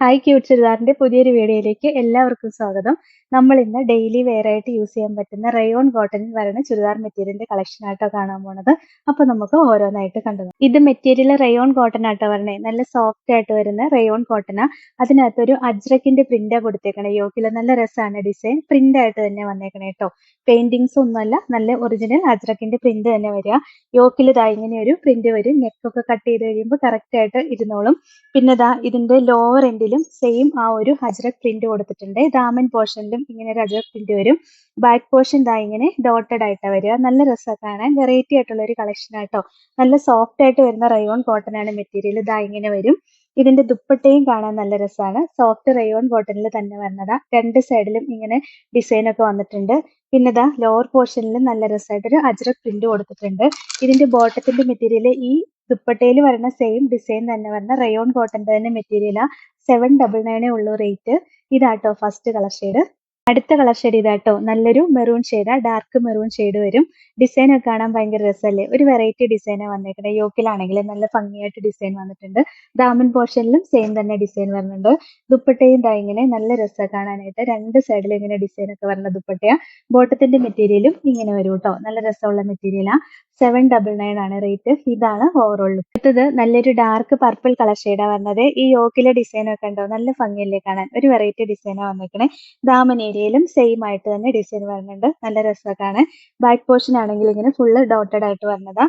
Hi cute ചുരിദാറിന്റെ പുതിയൊരു വീഡിയോയിലേക്ക് എല്ലാവർക്കും സ്വാഗതം. നമ്മൾ ഇന്ന് ഡെയിലി വെയർ ആയിട്ട് യൂസ് ചെയ്യാൻ പറ്റുന്ന റയോൺ കോട്ടണിൽ വരുന്ന ചുരിദാർ മെറ്റീരിയലിന്റെ കളക്ഷൻ ആയിട്ടോ കാണാൻ പോണത്. അപ്പൊ നമുക്ക് ഓരോന്നായിട്ട് കണ്ടു ഇത് മെറ്റീരിയൽ റയോൺ കോട്ടൺ ആട്ടോ വരണേ. നല്ല സോഫ്റ്റ് ആയിട്ട് വരുന്ന റയോൺ കോട്ടണാ അതിനകത്ത് ഒരു അജ്രക്കിന്റെ പ്രിന്റാ കൊടുത്തേക്കണേ. യോക്കിൽ നല്ല രസമാണ് ഡിസൈൻ പ്രിന്റ് ആയിട്ട് തന്നെ വന്നേക്കണേ കേട്ടോ പെയിന്റിങ്സ് ഒന്നുമല്ല നല്ല ഒറിജിനൽ അജ്രക്കിന്റെ പ്രിന്റ് തന്നെ വരിക. യോക്കിൽ ഇതാ ഇങ്ങനെ ഒരു പ്രിന്റ് വരും നെക്കൊക്കെ കട്ട് ചെയ്ത് കഴിയുമ്പോൾ കറക്റ്റ് ആയിട്ട് ഇരുന്നോളും. പിന്നെ ഇതാ ഇതിന്റെ ലോവർ എൻഡിലും സെയിം ആ ഒരു ഹജ്രത് പ്രിന്റ് കൊടുത്തിട്ടുണ്ട്. ദാമൻ പോർഷനിലും ഇങ്ങനെ ഒരു ഹജ്രത് പ്രിന്റ് വരും. ബാക്ക് പോർഷൻ ദാ ഇങ്ങനെ ഡോട്ടഡ് ആയിട്ടാണ് വരിക. നല്ല രസമാണ് കാണാൻ. വെറൈറ്റി ആയിട്ടുള്ള ഒരു കളക്ഷൻ ആട്ടോ നല്ല സോഫ്റ്റ് ആയിട്ട് വരുന്ന റയോൺ കോട്ടൺ ആണ് മെറ്റീരിയൽ ദാ ഇങ്ങനെ വരും. ഇതിന്റെ ദുപ്പട്ടയും കാണാൻ നല്ല രസമാണ്. സോഫ്റ്റ് റയോൺ കോട്ടണിൽ തന്നെ വരുന്നതാ രണ്ട് സൈഡിലും ഇങ്ങനെ ഡിസൈൻ ഒക്കെ വന്നിട്ടുണ്ട്. പിന്നെ ദാ ലോവർ പോർഷനിൽ നല്ല രസമായിട്ട് ഒരു അജ്രക് പ്രിന്റ് കൊടുത്തിട്ടുണ്ട്. ഇതിന്റെ ബോട്ടത്തിന്റെ മെറ്റീരിയൽ ഈ ദുപ്പട്ടയിൽ വരുന്ന സെയിം ഡിസൈൻ തന്നെ വരുന്ന റയോൺ കോട്ടന്റെ തന്നെ മെറ്റീരിയലാണ് സെവൻ ഡബിൾ നയനേ ഉള്ളൂ റേറ്റ് ഇതാട്ടോ ഫസ്റ്റ് കളർ ഷെയ്ഡ് അടുത്ത കളർ ഷെയ്ഡ് ഇതാട്ടോ. നല്ലൊരു മെറൂൺ ഷെയ്ഡാ ഡാർക്ക് മെറൂൺ ഷെയ്ഡ് വരും. ഡിസൈൻ ഒക്കെ കാണാൻ ഭയങ്കര രസമല്ലേ? ഒരു വെറൈറ്റി ഡിസൈനാണ് വന്നേക്കുന്നത് യോക്കിലാണെങ്കിൽ നല്ല ഭംഗിയായിട്ട് ഡിസൈൻ വന്നിട്ടുണ്ട്. ദാമൻ പോർഷനിലും സെയിം തന്നെ ഡിസൈൻ വരുന്നുണ്ട്. ദുപ്പട്ടയും ദാ ഇങ്ങനെ നല്ല രസമാണ് കാണാനായിട്ട്. രണ്ട് സൈഡിൽ ഇങ്ങനെ ഡിസൈൻ ഒക്കെ വരുന്ന ദുപ്പട്ടയാ. ബോട്ടത്തിന്റെ മെറ്റീരിയലും ഇങ്ങനെ വരും കേട്ടോ നല്ല രസമുള്ള മെറ്റീരിയലാ സെവൻ ഡബിൾ നയൻ ആണ് റേറ്റ് ഇതാണ് ഓവറോൾ അടുത്തത് നല്ലൊരു ഡാർക്ക് പർപ്പിൾ കളർ ഷെയ്ഡാണ് വരുന്നത് ഈ യോക്കിലെ ഡിസൈൻ ഒക്കെ ഉണ്ടോ നല്ല ഭംഗിയല്ലേ കാണാൻ? ഒരു വെറൈറ്റി ഡിസൈനാണ് വന്നേക്കണേ. ദാമൻ ഏരിയയിലും സെയിം ആയിട്ട് തന്നെ ഡിസൈൻ വരുന്നുണ്ട്. നല്ല രസമാണ് ബാക്ക് പോർഷൻ ആണെങ്കിൽ ഇങ്ങനെ ഫുള്ള് ഡോട്ടഡ് ആയിട്ട് വരുന്നതാ.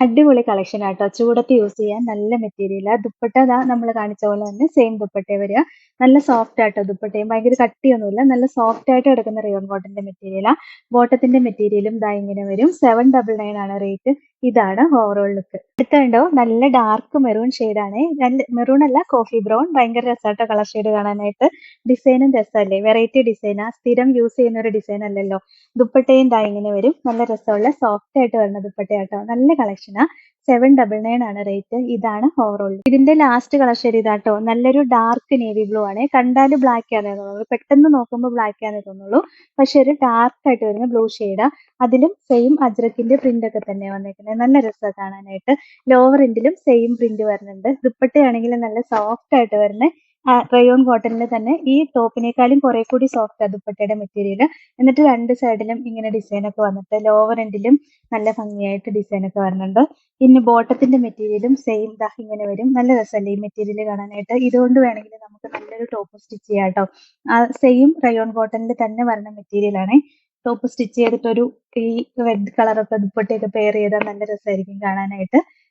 അടിപൊളി കളക്ഷൻ ആട്ടോ. ചൂടത്ത് യൂസ് ചെയ്യാൻ നല്ല മെറ്റീരിയലാ ദുപ്പട്ട ദാ നമ്മൾ കാണിച്ച പോലെ തന്നെ സെയിം ദുപ്പട്ട വരിക. നല്ല സോഫ്റ്റ് ആട്ടോ ദുപ്പട്ടയും. ഭയങ്കര കട്ടിയൊന്നുമില്ല. നല്ല സോഫ്റ്റ് ആയിട്ട് എടുക്കുന്ന റിയോൺ കോട്ടന്റെ മെറ്റീരിയലാ ബോട്ടത്തിന്റെ മെറ്റീരിയലും ഇതാ ഇങ്ങനെ വരും. സെവൻ ഡബിൾ നയൻ ആണ് റേറ്റ് ഇതാണ് ഓവറോൾ ലുക്ക് അടുത്തുണ്ടോ നല്ല ഡാർക്ക് മെറൂൺ ആണ്. നല്ല മെറൂൺ അല്ല കോഫി ബ്രൗൺ ഭയങ്കര രസമായിട്ടോ കളർ ഷെയ്ഡ് കാണാനായിട്ട്. ഡിസൈനും രസമല്ലേ? വെറൈറ്റി ഡിസൈനാ സ്ഥിരം യൂസ് ചെയ്യുന്ന ഒരു ഡിസൈൻ അല്ലല്ലോ. ദുപ്പട്ടയും ഇങ്ങനെ വരും. നല്ല രസമുള്ള സോഫ്റ്റ് ആയിട്ട് വരുന്ന ദുപ്പട്ടയാട്ടോ. നല്ല കളക്ഷനാ സെവൻ ഡബിൾ നയൻ ആണ് റേറ്റ് ഇതാണ് ഓവറോൾ ഇതിന്റെ ലാസ്റ്റ് കളർ ശരി ഇതാട്ടോ. നല്ലൊരു ഡാർക്ക് നേവി ബ്ലൂ ആണ്. കണ്ടാൽ ബ്ലാക്ക് ആണെന്ന് തോന്നുള്ളൂ പെട്ടെന്ന് നോക്കുമ്പോൾ ബ്ലാക്ക് ആണെന്ന് തോന്നുള്ളൂ പക്ഷെ ഒരു ഡാർക്ക് ആയിട്ട് വരുന്ന ബ്ലൂ ഷെയ്ഡാ അതിലും സെയിം അജ്രക്കിന്റെ പ്രിന്റ് ഒക്കെ തന്നെ വന്നേക്കുന്നത് നല്ല രസമാണ് കാണാനായിട്ട്. ലോവർ എൻഡിലും സെയിം പ്രിന്റ് വരുന്നുണ്ട്. ദുപ്പട്ടയാണെങ്കിലും നല്ല സോഫ്റ്റ് ആയിട്ട് വരുന്ന റയോൺ കോട്ടണിൽ തന്നെ ഈ ടോപ്പിനേക്കാളും കുറെ കൂടി സോഫ്റ്റ് ദുപ്പട്ടയുടെ മെറ്റീരിയൽ എന്നിട്ട് രണ്ട് സൈഡിലും ഇങ്ങനെ ഡിസൈൻ ഒക്കെ വന്നിട്ട് ലോവർ എൻഡിലും നല്ല ഭംഗിയായിട്ട് ഡിസൈൻ ഒക്കെ വരുന്നുണ്ട് പിന്നെ ബോട്ടത്തിന്റെ മെറ്റീരിയലും സെയിം ദാ ഇങ്ങനെ വരും. നല്ല രസമല്ലേ ഈ മെറ്റീരിയൽ കാണാനായിട്ട്? ഇതുകൊണ്ട് വേണമെങ്കിൽ നമുക്ക് നല്ലൊരു ടോപ്പ് സ്റ്റിച്ച് ചെയ്യാം കേട്ടോ. ആ സെയിം റയോൺ കോട്ടണിൽ തന്നെ വരുന്ന മെറ്റീരിയൽ ആണ്. ടോപ്പ് സ്റ്റിച്ച് ചെയ്തിട്ടൊരു ഈ റെഡ് കളറൊക്കെ ദുപ്പട്ടയൊക്കെ പെയർ ചെയ്താൽ നല്ല രസമായിരിക്കും കാണാനായിട്ട്.